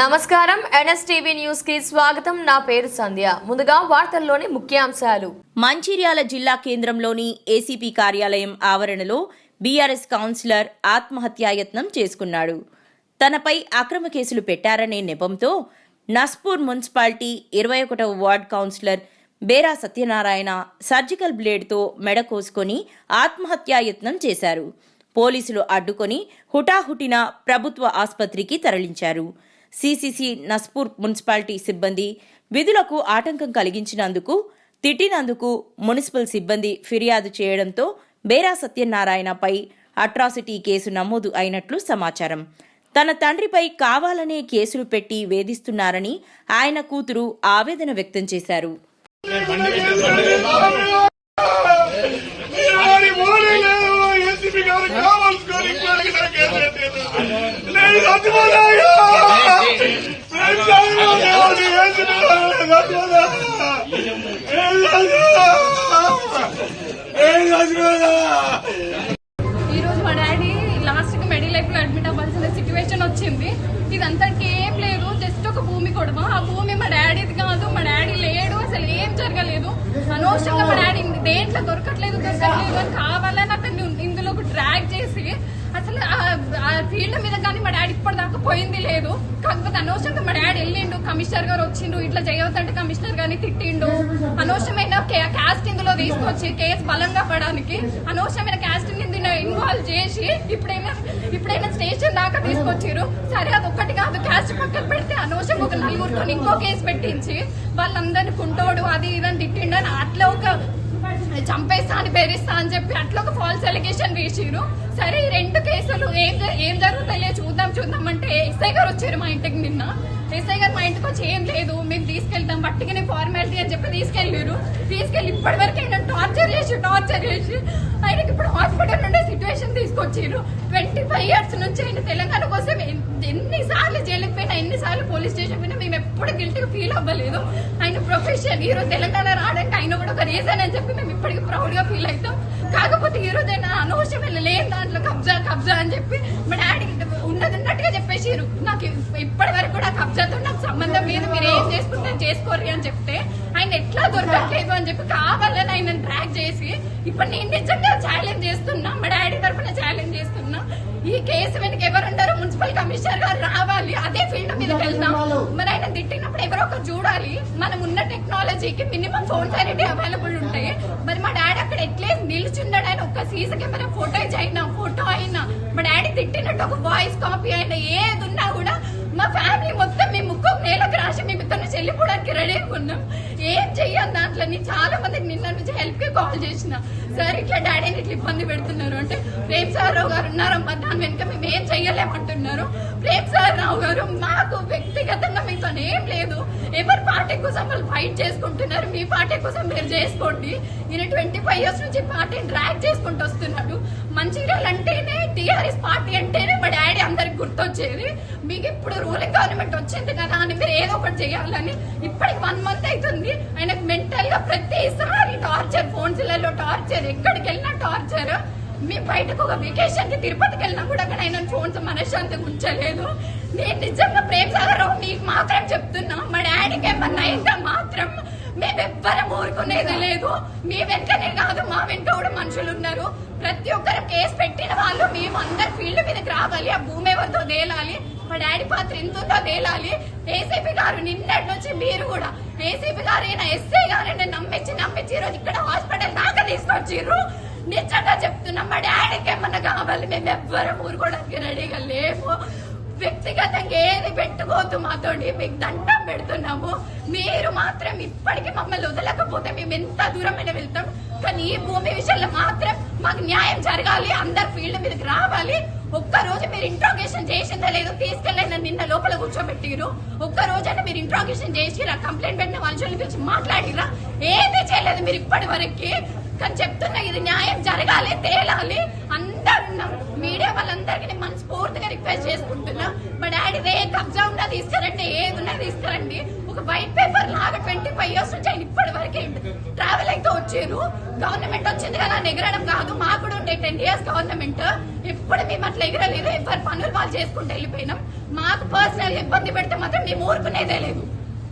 నమస్కారం. ఎన్ఎస్టీవీ న్యూస్కి స్వాగతం. నా పేరు సంధ్య. ముందుగా వార్తల్లోని ముఖ్యాంశాలు. మంచిర్యాల జిల్లా కేంద్రంలోని ఏసీపీ కార్యాలయం ఆవరణలో బీఆర్ఎస్ కౌన్సిలర్ ఆత్మహత్యాయత్నం చేసుకున్నాడు. తనపై అక్రమ కేసులు పెట్టారనే నెపంతో నస్పూర్ మున్సిపాలిటీ ఇరవై ఒకటవ ward councillor Bera Satyanarayana surgical బ్లేడ్తో మెడ కోసుకొని ఆత్మహత్యాయత్నం చేశారు. పోలీసులు అడ్డుకొని హుటాహుటిన ప్రభుత్వ ఆసుపత్రికి తరలించారు. సిసిసి నస్పూర్ మున్సిపాలిటీ సిబ్బంది విధులకు ఆటంకం కలిగించినందుకు తిట్టినందుకు మున్సిపల్ సిబ్బంది ఫిర్యాదు చేయడంతో బేరా సత్యనారాయణపై అట్రాసిటీ కేసు నమోదు అయినట్లు సమాచారం. తన తండ్రిపై కావాలనే కేసులు పెట్టి వేధిస్తున్నారని ఆయన కూతురు ఆవేదన వ్యక్తం చేశారు. కావాల్సుకొని ఇప్పటికి నాకు ఏం చేయలేదు. నేను చచ్చిపోయాను. నేను చచ్చిపోయాను. ఏసీపీ గారు చచ్చిపోయాను. నేను చచ్చిపోయాను. నేను చచ్చిపోయాను. ఈ రోజు మా డాడీ లాస్ట్కి మెడి లైఫ్లో అడ్మిట్ అవ్వాల్సిన ఇదంతా ఏం లేదు జస్ట్ ఒక భూమి కొడవ ఆ భూమి మా డాడీది కాదు మా డాడీ లేడు అసలు ఏం జరగలేదు. అనవసరంగా మా డాడీ దేంట్లో దొరకట్లేదు దొరకట్లేదు అని కావాలని అతన్ని ఇందులో డ్రాగ్ చేసి అసలు ఆ- ఫీల్డ్ మీద కానీ మా డాడీ ఇప్పటిదాకా పోయింది లేదు. కాకపోతే అనవసరంగా మా డాడీ వెళ్ళిండు కమిషనర్ గారు వచ్చిండు ఇట్లా చేయవద్దంటే కమిషనర్ గారిని తిట్టిండు. అనవసరమైన క్యాస్ట్ ఇందులో తీసుకొచ్చి కేసు బలంగా పడడానికి అనవసరమైన క్యాస్ట్ ఇన్వాల్వ్ చేసి ఇప్పుడైనా ఇప్పుడైనా స్టేషన్ దాకా తీసుకొచ్చారు సరే అది ఒక్కటి కాదు. క్యాస్ట్ పక్కన పెడితే అనవసరం ఒక నలుగురితో ఇంకో కేసు పెట్టించి వాళ్ళందరిని కుంటోడు అది ఇదని తిట్టిండని అట్లా ఒక చంపేస్తా అని బెదిరిస్తా అని చెప్పి అట్లా ఒక ఫాల్స్ ఎలిగేషన్ వేసిరు సరే ఈ రెండు కేసులు ఏం ఏం జరుగుతాయో చూద్దాం చూద్దాం అంటే ఎస్ఐ గారు వచ్చారు మా ఇంటికి నిన్న. ఎస్ఐ గారు మా ఇంటికి వచ్చి ఏం లేదు మేము తీసుకెళ్తాం బట్టిగానే ఫార్మాలిటీ అని చెప్పి తీసుకెళ్ళారు తీసుకెళ్ళి ఇప్పటి వరకు ఆయన టార్చర్ చేసి టార్చర్ చేసి ఆయనకి ఇప్పుడు హాస్పిటల్ నుండి తీసుకొచ్చిండ్రు ట్వంటీ ఫైవ్ ఇయర్స్ నుంచి ఆయన తెలంగాణ కోసం ఎన్నిసార్లు జైలుకి పోయినా ఎన్నిసార్లు పోలీస్ స్టేషన్ పోయినా మేము ఎప్పుడు గిల్టీగా ఫీల్ అవ్వలేదు. ఆయన ప్రొఫెషన్ ఈరోజు తెలంగాణ రావడానికి ఆయన కూడా ఒక రీజన్ అని చెప్పి మేము ఇప్పటికి ప్రౌడ్గా ఫీల్ అవుతాం. కాకపోతే ఈరోజు ఆయన అనవసరం లేని దాంట్లో కబ్జా కబ్జా అని చెప్పి మా డాడీ ఉన్నది ఉన్నట్టుగా చెప్పేసిరు నాకు ఇప్పటి వరకు కూడా కబ్జాతో నాకు సంబంధం లేదు. మీరు ఏం చేసుకుంటే చేసుకోరు అని చెప్తే ఆయన ఎట్లా దొరకట్లేదు అని చెప్పి కావాలని ఆయన ట్రాక్ చేసి ఇప్పుడు నేను నిజంగా ఛాలెంజ్ చేస్తున్నా మా డాడీ తరఫున ఛాలెంజ్ చేస్తున్నా. ఈ కేసు వెనక ఎవరుంటారో మున్సిపల్ కమిషనర్ గారు రావాలి. అదే ఫీల్డ్ మీద వెళ్దాం. మరి ఆయన తిట్టినప్పుడు ఎవరో ఒకరు చూడాలి. మనం ఉన్న టెక్నాలజీకి మినిమం ఫోన్స్ అనేది అవైలబుల్ ఉంటాయి మరి మా డాడీ అక్కడ ఎట్లే నిల్చున్నాడు? ఆయన ఒక్క సీసీ కెమెరా ఫోటోజ్ అయినా ఫోటో అయినా. మా డాడీ తిట్టినట్టు ఒక వాయిస్ కాపీ అయినా ఏది ఉన్నా కూడా మా ఫ్యామిలీ మొత్తం మేము ముక్కు నేలకు రాసి మేము ఇతను చెల్లిపోవడానికి రెడీగా ఉన్నాం. ఏం చెయ్యం దాంట్లో? నేను చాలా మందికి నిన్న నుంచి హెల్ప్కి కాల్ చేసిన. సార్ ఇట్లా డాడీని ఇట్లా ఇబ్బంది పెడుతున్నారు అంటే ప్రేమ్ సార్ రావు గారు ఉన్నారమ్మా దాని వెనుక మేము ఏం చెయ్యలేమంటున్నారు ప్రేమ్ సార్ రావు గారు మాకు వ్యక్తిగతంగా మీతో ఏం లేదు. ఎవరి పార్టీ కోసం వాళ్ళు ఫైట్ చేసుకుంటున్నారు మీ పార్టీ కోసం మీరు చేసుకోండి. ఈయన ట్వంటీ ఫైవ్ ఇయర్స్ నుంచి పార్టీని డ్రాక్ చేసుకుంటూ వస్తున్నాడు. మంచిర్యాల అంటేనే టీఆర్ఎస్ పార్టీ అంటేనే గుర్తొచ్చేది మీకు ఇప్పుడు రూలింగ్ గవర్నమెంట్ వచ్చింది కదా అని మీరు ఏదో ఒకటి చేయాలని ఇప్పటికి వన్ మంత్ అవుతుంది. ఆయనకు మెంటల్గా ప్రతిసారి టార్చర్ ఫోన్స్లలో టార్చర్ ఎక్కడికి వెళ్ళినా టార్చర్ మేము బయటకు ఒక వెకేషన్కి తిరుపతికి వెళ్ళినా కూడా అక్కడ ఆయన ఫోన్స్ మనశ్శాంతి ఉంచలేదు. నేను నిజంగా ప్రేమ సాగరావు మీకు మాత్రం చెప్తున్నా మా డాడీకి ఏమన్నా అయితే మాత్రం మేమెవ్వరం ఊరుకునేది లేదు. మీ వెంటనే కాదు మా వెంట కూడా మనుషులు ఉన్నారు. ప్రతి ఒక్కరు కేసు పెట్టి వాళ్ళు మేము అందరు ఫీల్డ్ మీదకి రావాలి ఆ భూమి ఎవరితో తేలాలి మా డాడీ పాత్ర ఎంత ఉందో తేలాలి. ఏసీపీ గారు నిన్నటి నుంచి మీరు కూడా ఏసీపీ గారు అయినా ఎస్ఐ గారైనా నమ్మించి నమ్మించి ఈరోజు ఇక్కడ హాస్పిటల్ దాకా తీసుకొచ్చిర్రు. నిజంగా చెప్తున్నా మా డాడీకి ఏమన్నా కావాలి మేము ఎవ్వరం ఊరుకోవడానికి రెడీగా లేము. వ్యక్తిగతంగా ఏ పెట్టుకోవద్దు మాతోటి మీకు దండం పెడుతున్నాము. మీరు మాత్రం ఇప్పటికీ మమ్మల్ని వదలకపోతే మేము ఎంత దూరమైన వెళ్తాం. కానీ ఈ భూమి విషయంలో మాత్రం మాకు న్యాయం జరగాలి. అందరు ఫీల్డ్ మీదకి రావాలి. ఒక్క రోజు మీరు ఇంట్రాగేషన్ చేసిందా లేదు తీసుకెళ్ళిన నిన్న లోపల కూర్చోబెట్టిరు ఒక్క రోజైనా మీరు ఇంట్రాగేషన్ చేసిరా కంప్లైంట్ పెట్టిన వాళ్ళని పిలిచి మాట్లాడిరా ఏది చేయలేదు మీరు ఇప్పటి వరకు. కానీ చెప్తున్నా ఇది న్యాయం జరగాలి తేలాలి. అందరున్నాం మీడియా వాళ్ళందరికీ మనస్ఫూర్తిగా రిక్వెస్ట్ చేసుకుంటున్నా. మా డాడీ రే కబ్జా ఉన్నా తీసుకురండి ఏది ఉన్నా తీసుకురండి. ఒక వైట్ పేపర్ లాగా ట్వంటీ ఫైవ్ ఇయర్స్ నుంచి ఆయన ఇప్పటి వరకే ట్రావెల్ అయితే వచ్చారు. గవర్నమెంట్ వచ్చింది కదా అని ఎగరడం కాదు. మాకు కూడా ఉండే టెన్ ఇయర్స్ గవర్నమెంట్. ఎప్పుడు మేము అట్లా ఎగరలేదు. ఎవరి పనులు వాళ్ళు చేసుకుంటూ వెళ్ళిపోయినాం. మాకు పర్సనల్ ఇబ్బంది పెడితే మాత్రం మేము ఊరుకునేదే లేదు.